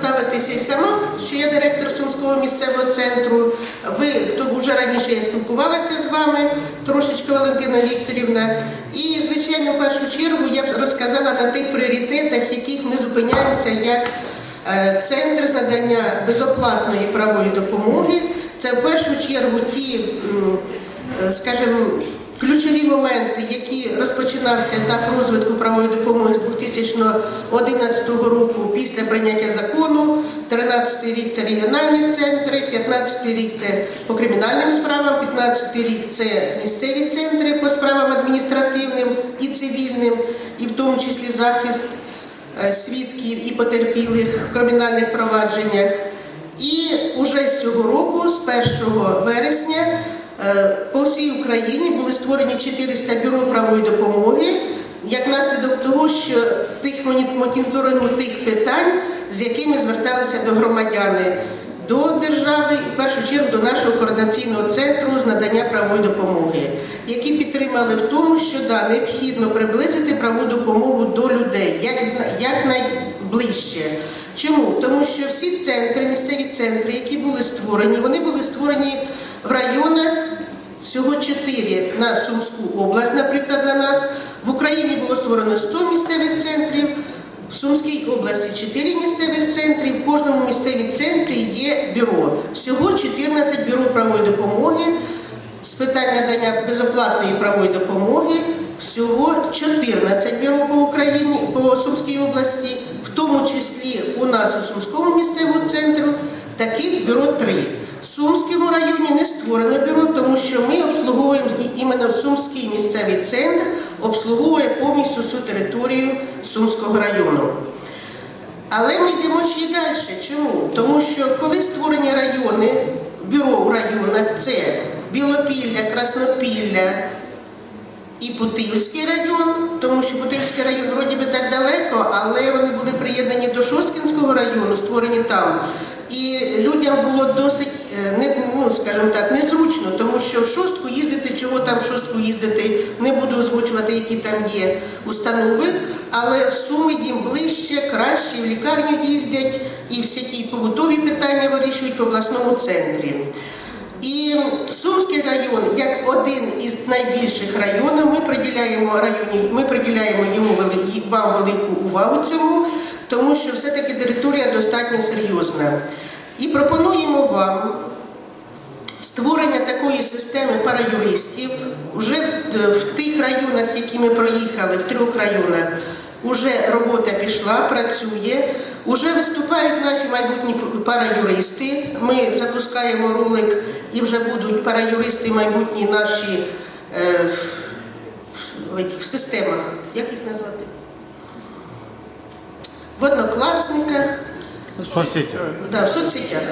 представитися сама, що я директор Сумського місцевого центру. Ви, хто вже раніше я спілкувалася з вами, трошечки Валентина Вікторівна. І, звичайно, в першу чергу я б розказала на тих пріоритетах, яких ми зупиняємося як е, центр з надання безоплатної правової допомоги. Це в першу чергу ті, е, скажімо, ключові моменти, які розпочинався етап розвитку правової допомоги з 2011 року після прийняття закону. 13 рік це регіональні центри, 15 рік це по кримінальним справам, 15 рік це місцеві центри по справам адміністративним і цивільним, і в тому числі захист е, свідків і потерпілих в кримінальних провадженнях. І уже з цього року, з 1 вересня, по всій Україні були створені 400 бюро правової допомоги, як наслідок того, що тих моні- моніторингу тих питань, з якими зверталися до громадяни, до держави і в першу чергу до нашого координаційного центру з надання правової допомоги, які підтримали в тому, що да, необхідно приблизити правову допомогу до людей як, як найближче. Чому? Тому що всі центри, місцеві центри, які були створені, вони були створені в районах всього чотири на Сумську область, наприклад, на нас. В Україні було створено 100 місцевих центрів, в Сумській області 4 місцевих центри, в кожному місцевій центрі є бюро. Всього 14 бюро правової допомоги з питань надання безоплатної правової допомоги. Всього 14 бюро по Україні, по Сумській області, в тому числі у нас у Сумському місцевому центру таких бюро три. В Сумському районі не створено бюро, тому що ми обслуговуємо і іменно Сумський місцевий центр обслуговує повністю всю територію Сумського району. Але ми йдемо ще й далі. Чому? Тому що коли створені райони, бюро у районах це Білопілля, Краснопілля і Путивський район, тому що Путивський район вроді би так далеко, але вони були приєднані до Шосткінського району, створені там. І людям було досить, не, ну, скажімо так, незручно, тому що в шостку їздити, чого там в шостку їздити, не буду озвучувати, які там є установи, але в Суми їм ближче, краще, в лікарню їздять і всі ті побутові питання вирішують в обласному центрі. І Сумський район, як один із найбільших районів, ми приділяємо районі, ми приділяємо йому вам велику увагу цьому, тому що все-таки територія достатньо серйозна. І пропонуємо вам створення такої системи параюристів вже в, тих районах, які ми проїхали, в трьох районах. Уже робота пішла, працює, уже виступають наші майбутні параюристи. Ми запускаємо ролик і вже будуть параюристи майбутні наші е, в системах. Як їх назвати? В однокласниках, Соцсетях. да, в соцсетях.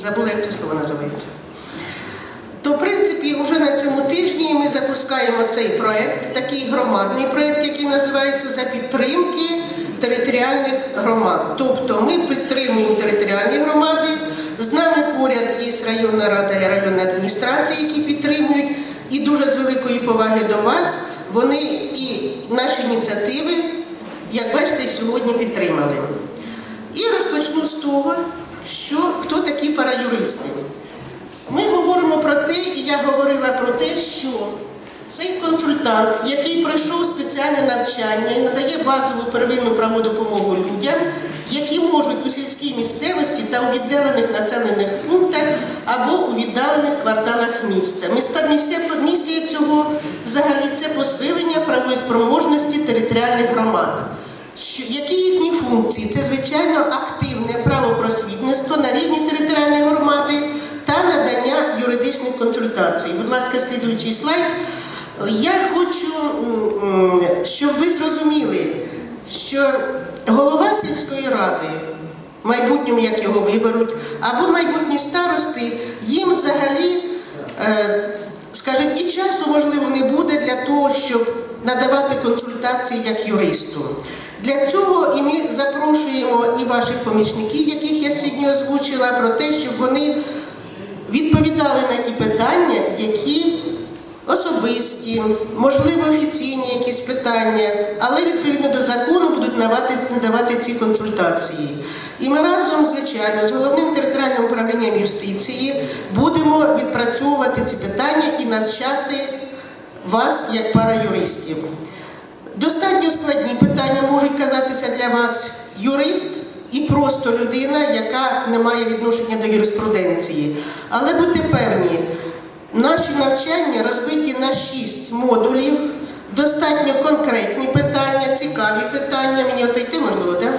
Забула, як це слово називається. То, в принципі, вже на цьому тижні ми запускаємо цей проект, такий громадний проект, який називається за підтримки територіальних громад. Тобто ми підтримуємо територіальні громади. З нами поряд є районна рада і районна адміністрація, які підтримують. І дуже з великої поваги до вас вони і наші ініціативи, як бачите, сьогодні підтримали. І розпочну з того, що хто такі параюристи. Ми говоримо про те, і я говорила про те, що цей консультант, який пройшов спеціальне навчання і надає базову первинну правову допомогу людям, які можуть у сільській місцевості та у віддалених населених пунктах або у віддалених кварталах місця. Місія цього взагалі це посилення правової спроможності територіальних громад. Які їхні функції? Це, звичайно, активне правопросвітництво на рівні територіальної громади та надання юридичних консультацій. Будь ласка, слідуючий слайд. Я хочу, щоб ви зрозуміли, що голова сільської ради, майбутньому, як його виберуть, або майбутні старости, їм взагалі, е, скажімо, і часу, можливо, не буде для того, щоб надавати консультації як юристу. Для цього і ми запрошуємо і ваших помічників, яких я сьогодні озвучила, про те, щоб вони відповідали на ті питання, які особисті, можливо, офіційні якісь питання, але відповідно до закону будуть надавати, надавати ці консультації. І ми разом, звичайно, з головним територіальним управлінням юстиції будемо відпрацьовувати ці питання і навчати вас як параюристів. Достатньо складні питання можуть казатися для вас юрист і просто людина, яка не має відношення до юриспруденції. Але будьте певні, наші навчання розбиті на шість модулів, достатньо конкретні питання, цікаві питання. Мені отойти можливо, так?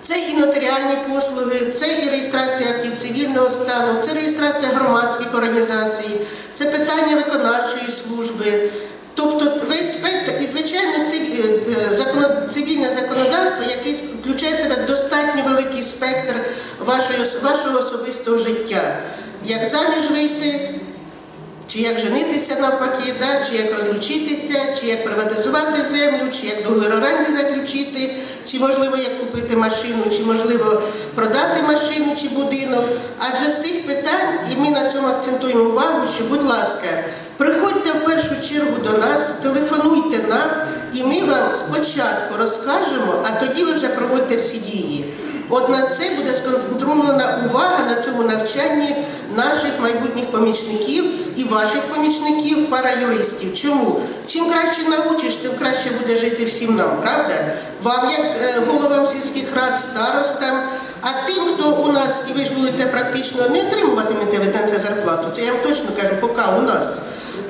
Це і нотаріальні послуги, це і реєстрація актів цивільного стану, це реєстрація громадських організацій, це питання виконавчої служби. Тобто весь спектр, звичайно, циві- е, цивільне законодавство, яке включає в себе достатньо великий спектр вашого особистого життя. Як заміж вийти, чи як женитися навпаки, да? чи як розлучитися, чи як приватизувати землю, чи як договір оренди заключити, чи можливо як купити машину, чи можливо продати машину чи будинок. Адже з цих питань, і ми на цьому акцентуємо увагу, що, будь ласка, приходьте в першу чергу до нас, телефонуйте нам, і ми вам спочатку розкажемо, а тоді ви вже проводите всі дії. От на це буде сконцентрована увага на цьому навчанні наших майбутніх помічників і ваших помічників, параюристів. Чому? Чим краще научиш, тим краще буде жити всім нам, правда? Вам, як е, головам сільських рад, старостам, а тим, хто у нас, і ви ж будете практично не отримуватимете ви зарплату, це я вам точно кажу, поки у нас.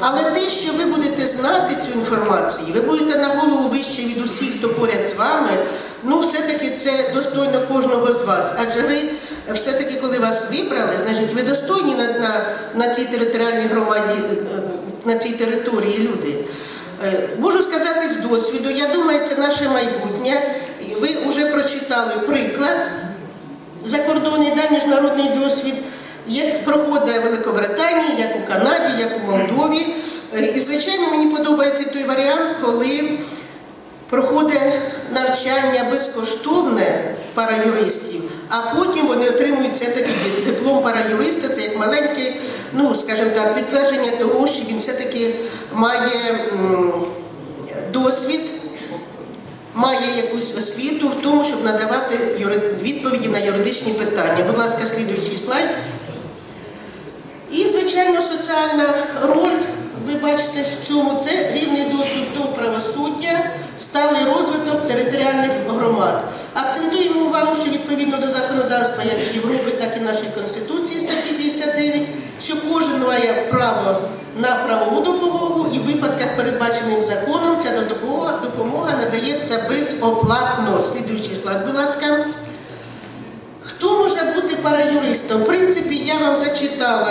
Але те, що ви будете знати цю інформацію, ви будете на голову вище від усіх, хто поряд з вами, ну все-таки це достойно кожного з вас. Адже ви все-таки, коли вас вибрали, значить ви достойні на, на, на цій територіальній громаді, е, на цій території люди. Е, Можу сказати з досвіду, я думаю, це наше майбутнє. Ви вже прочитали приклад закордонний да, міжнародний досвід, як проходить в Великобританії, як у Канаді, як у Молдові. Е, І, звичайно, мені подобається той варіант, коли проходить навчання безкоштовне параюристів, а потім вони отримують все-таки диплом параюриста, це як маленьке, ну, скажімо так, підтвердження того, що він все-таки має досвід має якусь освіту в тому, щоб надавати відповіді на юридичні питання. Будь ласка, слідуючий слайд. Соціальна роль, ви бачите в цьому, це рівний доступ до правосуддя, сталий розвиток територіальних громад. Акцентуємо увагу, що відповідно до законодавства як Європи, так і нашої Конституції статті 59, що кожен має право на правову допомогу і в випадках, передбачених законом, ця допомога надається безоплатно. Слідуючий слайд, будь ласка. Хто може бути параюристом? В принципі, я вам зачитала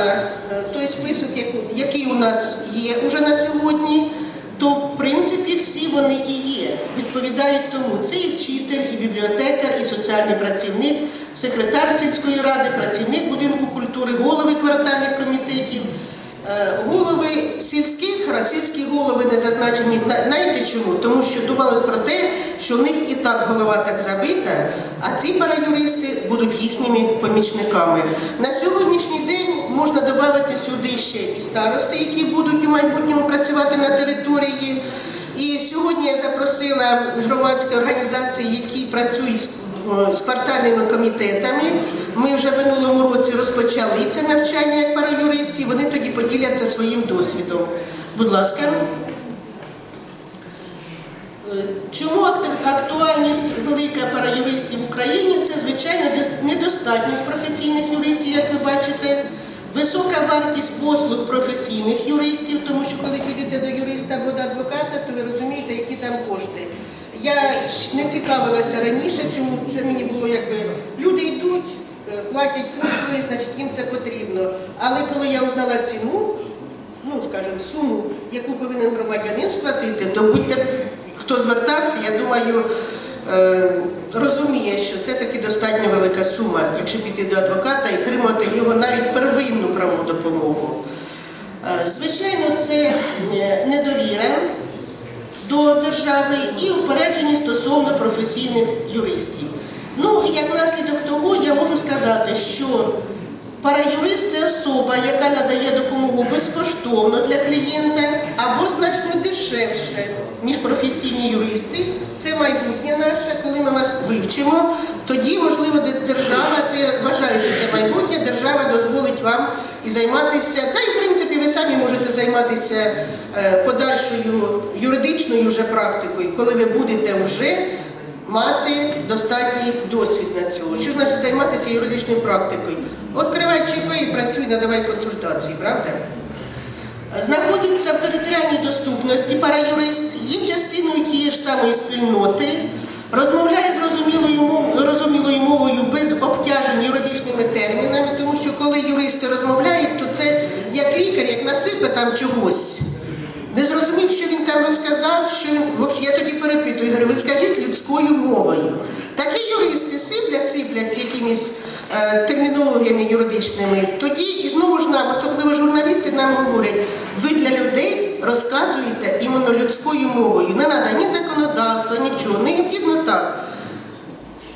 е, той список, який у нас є уже на сьогодні, то в принципі всі вони і є, відповідають тому. Це і вчитель, і бібліотекар, і соціальний працівник, секретар сільської ради, працівник будинку культури, голови квартальних комітетів. Е, Голови сільських рад, сільські голови не зазначені. Знаєте чому? Тому що думалось про те, що в них і так голова так забита, а ці параюристи будуть їхніми помічниками. На сьогоднішній день можна додати сюди ще і старости, які будуть у майбутньому працювати на території. І сьогодні я запросила громадські організації, які працюють е, з квартальними комітетами. Ми вже в минулому році розпочали це навчання як параюристів. Вони тоді поділяться своїм досвідом. Будь ласка. Е, Чому актуальність велика параюристів в Україні? Це звичайно недостатність професійних юристів, як ви бачите. Висока вартість послуг професійних юристів, тому що коли підете до юриста або до адвоката, то ви розумієте, які там кошти. Я не цікавилася раніше, чому це мені було якби люди платять послуги, значить їм це потрібно. Але коли я узнала ціну, ну скажімо, суму, яку повинен громадянин сплатити, то будьте, хто звертався, я думаю, е, розуміє, що це таки достатньо велика сума, якщо піти до адвоката і отримати в нього навіть первинну правову допомогу. Е, Звичайно, це е, недовіра до держави і упереджені стосовно професійних юристів. Ну як наслідок того, я можу сказати, що параюрист це особа, яка надає допомогу безкоштовно для клієнта або значно дешевше міжпрофесійні юристи. Це майбутнє наше, коли ми вас вивчимо. Тоді, можливо, де- держава, це вважаю, що це майбутнє, держава дозволить вам і займатися. Та й в принципі ви самі можете займатися е, подальшою юридичною вже практикою, коли ви будете вже мати достатній досвід на цього. Що значить займатися юридичною практикою? Відкривай ЧП і працюй, надавай консультації, правда? Знаходиться в територіальній доступності параюрист, є частиною тієї ж самої спільноти, розмовляє зрозумілою мовою, розумілою мовою без обтяжень юридичними термінами, тому що коли юристи розмовляють, то це як лікар, як насипе там чогось. Не зрозумів, що він там розказав, що він я тоді перепитую, говорю, ви скажіть людською мовою. Такі юристи сиплять, сиплять якимись е, термінологіями юридичними. Тоді і знову ж нам, особливо журналісти, нам говорять, ви для людей розказуєте іменно людською мовою. Не треба ні законодавства, нічого. Необхідно так.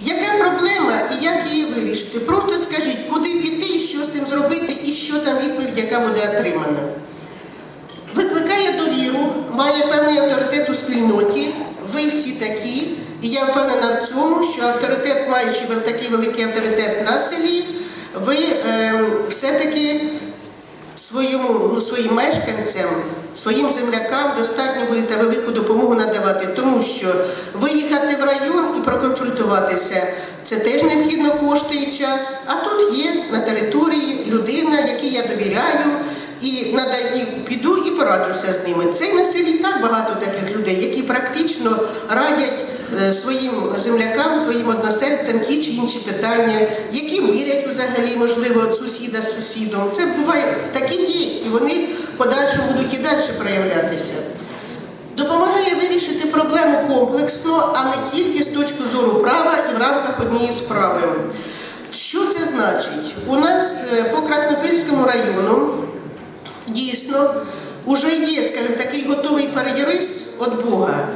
Яка проблема і як її вирішити? Просто скажіть, куди піти, що з цим зробити, і що там відповідь, яка буде отримана. Має певний авторитет у спільноті. Ви всі такі. І я впевнена в цьому, що авторитет, маючи такий великий авторитет на селі, ви е, все-таки своєму, ну, своїм мешканцям, своїм землякам достатньо будете велику допомогу надавати, тому що виїхати в район і проконсультуватися це теж необхідно кошти і час. А тут є на території людина, якій я довіряю. І надаю, піду і пораджуся з ними. Це на селі так багато таких людей, які практично радять е, своїм землякам, своїм односельцям ті чи інші питання, які мірять взагалі, можливо, сусіда з сусідом. Це буває такі є, і вони в подальшому будуть і далі проявлятися. Допомагає вирішити проблему комплексно, а не тільки з точки зору права і в рамках однієї справи. Що це значить? У нас е, по Краснопільському району дійсно вже є, скажімо, такий готовий парадірист від Бога.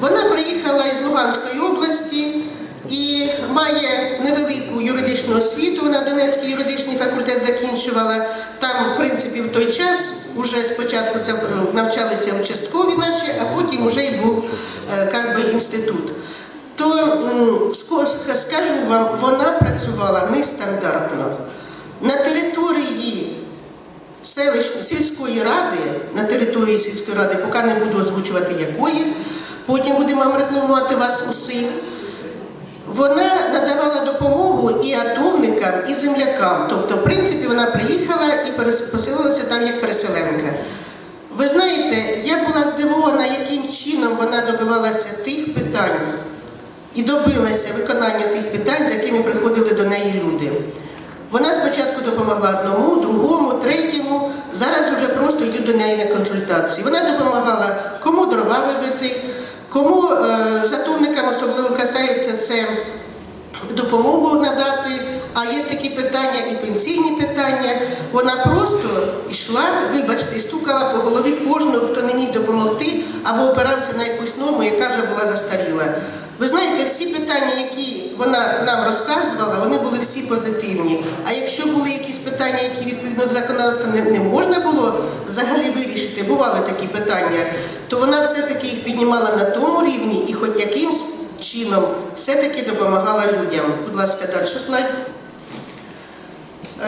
Вона приїхала із Луганської області і має невелику юридичну освіту. Вона Донецький юридичний факультет закінчувала. Там, в принципі, в той час вже спочатку навчалися участкові наші, а потім вже й був е, как би, інститут. То скажу вам, вона працювала нестандартно. На території селищ- сільської ради, на території сільської ради, поки не буду озвучувати якої, потім будемо вам рекламувати вас усіх. Вона надавала допомогу і атомникам, і землякам. Тобто, в принципі, вона приїхала і поселилася там як переселенка. Ви знаєте, я була здивована, яким чином вона добивалася тих питань і добилася виконання тих питань, з якими приходили до неї люди. Вона спочатку допомогла одному, другому, третьому. Зараз вже просто йдуть до неї на консультації. Вона допомагала кому дрова вибити, кому е, затовникам особливо касається це допомогу надати. А є такі питання і пенсійні питання. Вона просто йшла, вибачте, і стукала по голові кожного, хто не міг допомогти або опирався на якусь норму, яка вже була застаріла. Ви знаєте, всі питання, які вона нам розказувала, вони були всі позитивні. А якщо були якісь питання, які відповідно до законодавства не, не можна було взагалі вирішити, бували такі питання, то вона все-таки їх піднімала на тому рівні і хоч якимсь чином все-таки допомагала людям. Будь ласка, далі слайд.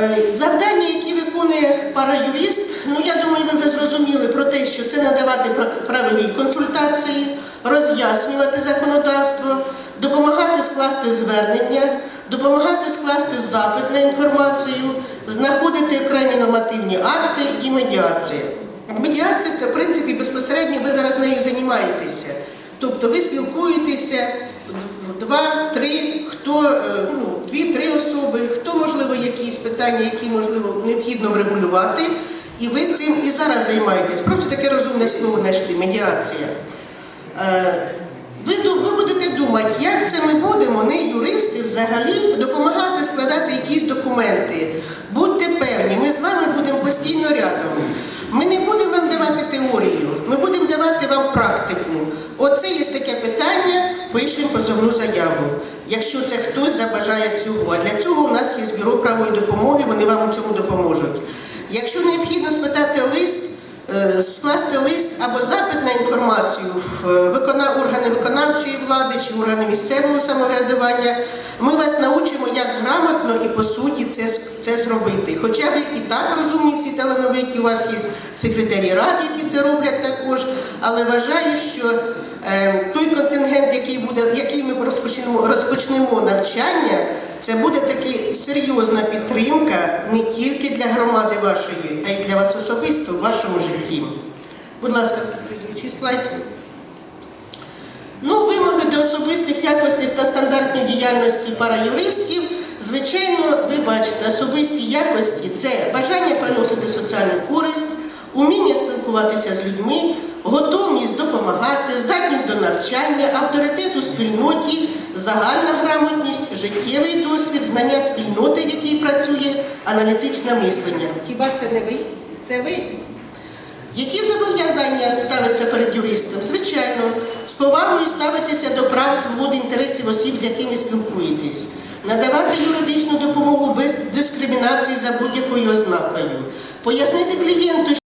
Е, Завдання, які виконує параюрист, ну я думаю, ви вже зрозуміли про те, що це надавати пра- правові консультації, роз'яснювати законодавство, допомагати скласти звернення, допомагати скласти запит на інформацію, знаходити окремі нормативні акти і медіація. Медіація це в принципі безпосередньо ви зараз нею займаєтеся. Тобто ви спілкуєтеся два, три, хто е, ну, дві-три особи, хто можливо якісь питання, які можливо необхідно врегулювати, і ви цим і зараз займаєтесь. Просто таке розумне слово знайшли медіація. Е, Ви, ви будете думати, як це ми будемо, не юристи взагалі, допомагати складати якісь документи. Будьте певні, ми з вами будемо постійно рядом. Ми не будемо вам давати теорію, ми будемо давати вам практику. Оце є таке питання, пишемо позовну заяву. Якщо це хтось забажає цього. А для цього у нас є бюро правої допомоги, вони вам у цьому допоможуть. Якщо необхідно спитати лист, скласти лист або запит на інформацію в е, викона- органи виконавчої влади чи органи місцевого самоврядування. Ми вас научимо, як грамотно і по суті це, це зробити. Хоча ви і так розумні всі талановиті, у вас є секретарі рад, які це роблять також, але вважаю, що е, той контингент, який буде, який ми розпочнемо, розпочнемо навчання, це буде таки серйозна підтримка не тільки для громади вашої, а й для вас особисто в вашому житті. Будь ласка, слідуючий слайд. Ну, вимоги до особистих якостей та стандартної діяльності параюристів. Звичайно, ви бачите, особисті якості це бажання приносити соціальну користь, уміння спілкуватися з людьми, готовність допомагати, здатність до навчання, авторитет у спільноті, загальна грамотність, життєвий досвід, знання спільноти, в якій працює, аналітичне мислення. Хіба це не ви? Це ви? Які зобов'язання ставиться перед юристом? Звичайно, з повагою ставитися до прав, свобод, інтересів осіб, з якими спілкуєтесь, надавати юридичну допомогу без дискримінації за будь-якою ознакою, пояснити клієнту,